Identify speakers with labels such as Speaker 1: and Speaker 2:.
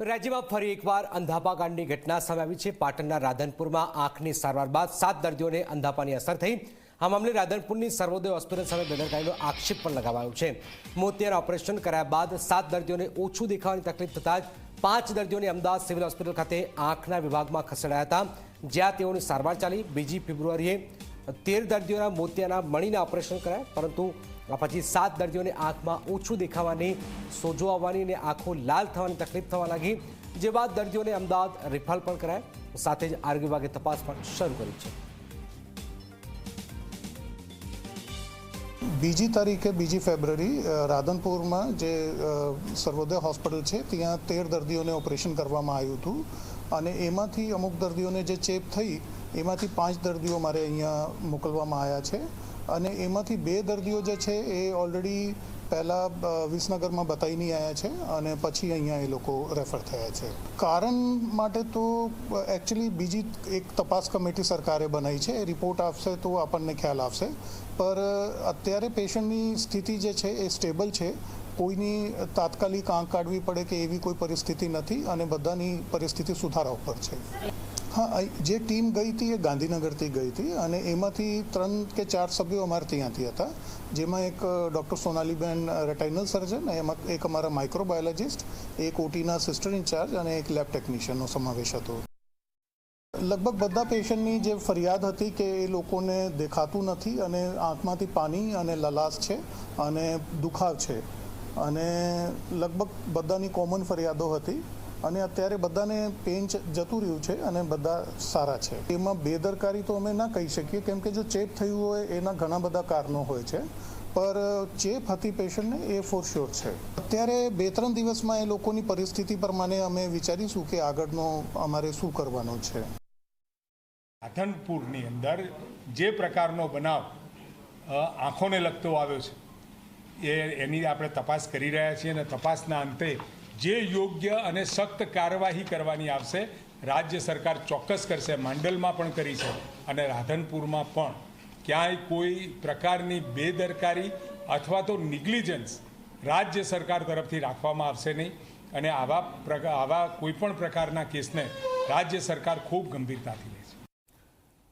Speaker 1: રાજ્યમાં ફરી એકવાર અંધાપાકાંડની ઘટના સામે આવી છે. પાટણના રાધનપુરમાં આંખની સારવાર બાદ સાત દર્દીઓને અંધાપાની અસર થઈ. આ મામલે રાધનપુરની સર્વોદય હોસ્પિટલ સામે બેદરકારીનો આક્ષેપ પણ લગાવાયો છે. મોતિયાર ઓપરેશન કરાયા બાદ સાત દર્દીઓને ઓછું દેખાવાની તકલીફ થતાં જ પાંચ દર્દીઓને અમદાવાદ સિવિલ હોસ્પિટલ ખાતે આંખના વિભાગમાં ખસેડાયા હતા. જ્યાં તેઓની સારવાર ચાલી. બીજી ફેબ્રુઆરીએ તેર દર્દીઓના મોતિયાના મણીના ઓપરેશન કરાયા, પરંતુ પછી સાત દર્દીઓને આંખમાં ઓછું દેખાવાની, સોજો આવવાની અને આંખો લાલ થવાની તકલીફ થવા લાગી. જે બાદ દર્દીઓને અમદાવાદ રિફર પણ કરાયા. સાથે જ આરોગ્ય વિભાગે તપાસ પણ શરૂ કરી છે.
Speaker 2: બીજી તારીખે, બીજી ફેબ્રુઆરી રાધનપુરમાં જે સર્વોદય હોસ્પિટલ છે, ત્યાં તેર દર્દીઓને ઓપરેશન કરવામાં આવ્યું હતું. અને એમાંથી અમુક દર્દીઓને જે ચેપ થઈ એમાંથી પાંચ દર્દીઓ મારે અહીંયા મોકલવામાં આવ્યા છે. અને એમાંથી બે દર્દીઓ જે છે એ ઓલરેડી પહેલાં વિસનગરમાં વિસનગરમાં બતાવીને આવ્યા છે અને પછી અહીંયા એ લોકો રેફર થયા છે. કારણ માટે તો એકચ્યુઅલી બીજી એક તપાસ કમિટી સરકારે બનાવી છે. એ રિપોર્ટ આપશે તો આપણને ખ્યાલ આવશે. પર અત્યારે પેશન્ટની સ્થિતિ જે છે એ સ્ટેબલ છે. કોઈની તાત્કાલિક આંખ કાઢવી પડે કે એવી કોઈ પરિસ્થિતિ નથી અને બધાની પરિસ્થિતિ સુધારા ઉપર છે. હા જે ટીમ ગઈ હતી એ ગાંધીનગરથી ગઈ હતી અને એમાંથી ત્રણ કે ચાર સભ્યો અમારે ત્યાંથી હતા, જેમાં એક ડૉક્ટર સોનાલીબેન રેટાઇનલ સર્જન એમાં એક અમારા માઇક્રોબાયોલોજિસ્ટ, એક ઓટીના સિસ્ટર ઇન્ચાર્જ અને એક લેબ ટેકનિશિયનનો સમાવેશ હતો. લગભગ બધા પેશન્ટની જે ફરિયાદ હતી કે એ લોકોને દેખાતું નથી અને આંખમાંથી પાણી અને લલાસ છે અને દુખાવ છે અને લગભગ બધાની કોમન ફરિયાદો હતી. અને અત્યારે બધાને પેન જતું રહ્યું છે અને બધા સારા છે. એમાં બેદરકારી તો અમે ના કહી શકીએ, કેમ કે જો ચેપ થયું હોય, એના ઘણા બધા કારણો હોય છે. પર ચેપ હતી પેશન્ટને એ ફોર શ્યોર છે. અત્યારે બે ત્રણ દિવસમાં એ લોકોની પરિસ્થિતિ પ્રમાણે અમે વિચારીશું કે આગળનો અમારે શું કરવાનું છે.
Speaker 3: રાધનપુરની અંદર જે પ્રકારનો બનાવ આંખોને લગતો આવ્યો છે, એ, એની આપણે તપાસ કરી રહ્યા છીએ અને તપાસના અંતે જે યોગ્ય અને સખ્ત કાર્યવાહી કરવાની આવશે, રાજ્ય સરકાર ચોક્કસ કરશે, માંડલમાં પણ કરી છે. અને રાધનપુરમાં પણ. ક્યાંય કોઈ પ્રકારની બેદરકારી અથવા તો નિગ્લિજન્સ રાજ્ય સરકાર તરફથી રાખવામાં આવશે નહીં. અને આવા આવા કોઈપણ પ્રકારના કેસને રાજ્ય સરકાર ખૂબ ગંભીરતાથી